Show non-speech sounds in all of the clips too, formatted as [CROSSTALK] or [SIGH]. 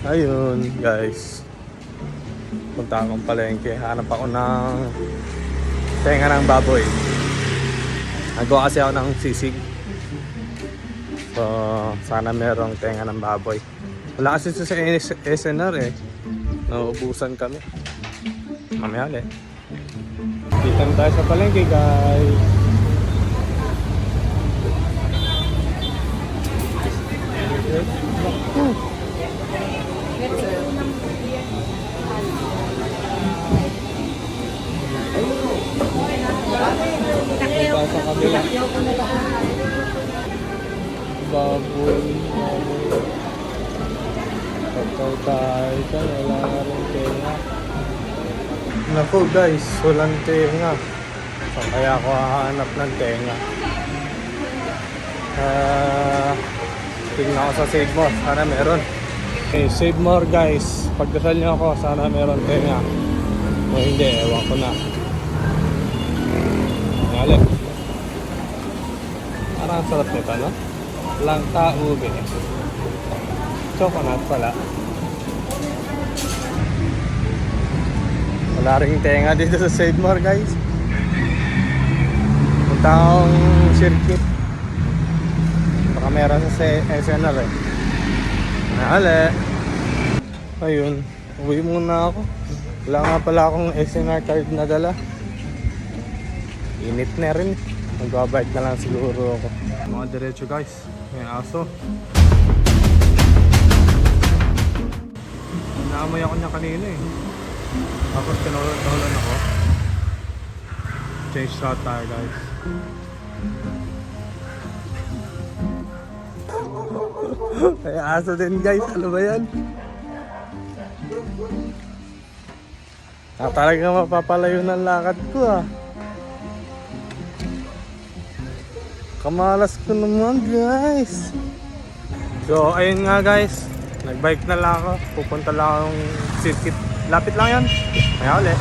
Ayun, guys. Punta akong palengke. Hanap ako ng tenga ng baboy. Nagawa kasi ako ng sisig. So, sana merong tenga ng baboy. Wala kasi sa SNR eh. Nauubusan kami. Mamaya ulit. Dito na tayo sa palengke, guys. Baboy, baboy. Pagkaw tayo dyan, wala na rin tenga. Naku guys, walang tenga. So, kaya ako hahanap ng tenga. Ah, tingnan ko sa Save More, sana meron. Okay, Save More guys, pagdasal niyo ako, sana meron tenga. O hindi, ewan ko na. Ngali. Sarap nito, no? Langka ube. Coconut pala. Wala rin tenga dito sa Save guys. Punta akong circuit. Baka meron sa SNR eh. Nali. Ayun. Uwi muna ako. Wala nga pala akong SNR card na dala. Init na rin. Magbabike na lang siguro ako. Mga diretso guys. May aso. Naamoy ako niya kanina eh. Tapos tinulan ako. Change route tayo guys. [LAUGHS] May aso din guys. Ano ba yan? Ah, talaga mapapalayo ng lakad ko ah. Kamalas ko naman guys. So ayun nga guys. Nagbike na lang ako. Pupunta lang akong circuit. Lapit lang yan. Kaya ulit.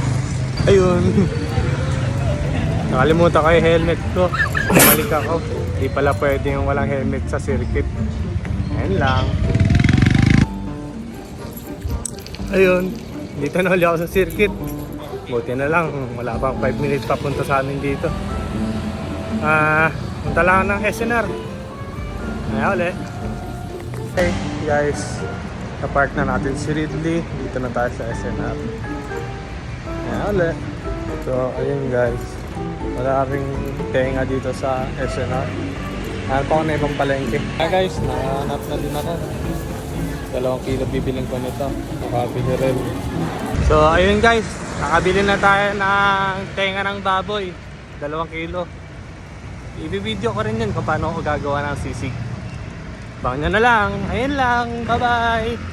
Ayun. [LAUGHS] Nakalimutan ko yung helmet ko. Bumalik ako. Di pala pwede yung walang helmet sa circuit. Ayun lang. Ayun. Dito na ulit ako sa circuit. Buti na lang. Wala pang 5 minutes papunta sa amin dito. Ah, punta lang ng SNR. Kaya ulit. Hey guys. Kapark na natin si Ridley. Dito na tayo sa SNR. Kaya ulit. So, ayun guys. Wala ring tenga dito sa SNR. Hanap ako na ibang palengke. Kaya guys, nahanap na din ako. Dalawang kilo bibiling ko nito. Nakabili rin. So, ayun guys. Nakabili na tayo ng tenga ng baboy. Dalawang kilo. Ibibideo ko rin yun kung paano ako gagawa ng sisig. Bang na lang. Ayun lang. Bye-bye.